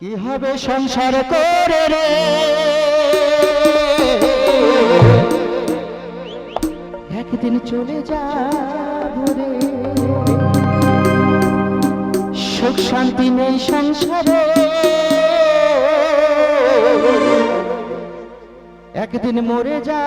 কি হবে সংসার করে রে? একদিন চলে যাব রে। সুখ শান্তি নেই সংসারে। একদিন মরে যা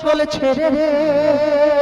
সকল ছেড়ে রে।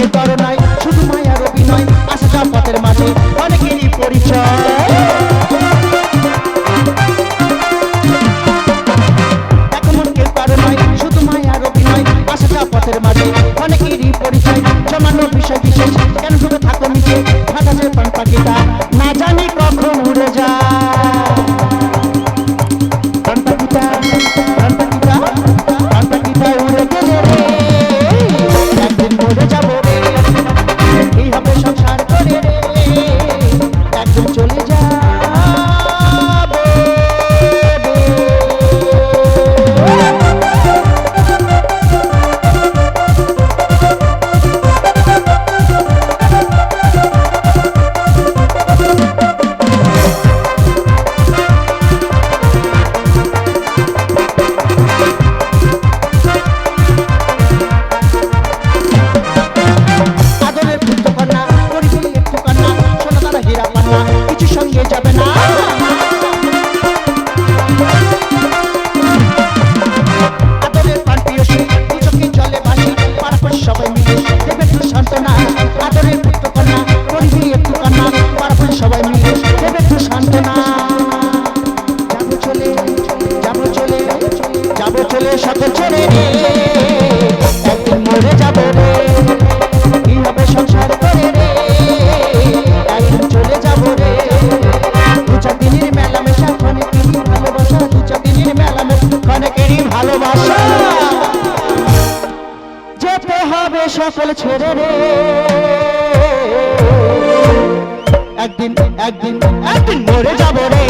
দেখো তর নাই, শুধু মায়ার অভিনয় আশা পথের মাঝে, অনেকেরই পরিচয়। পথের মাঝে, অনেকেরই পরিচয়, জমানো বিষয় বিশেষ। চলে সকল ছেড়ে রে একদিন মরে যাব রে। কি হবে সংসার করে রে একদিন চলে যাব রে। দু চার দিনের মেলামেশা অনেকেরই ভালোবাসা, দু চার দিনের মেলামেশা অনেকেরই ভালোবাসা। যেতে হবে সকল ছেড়ে রে। একদিন একদিন একদিন মরে যাব রে।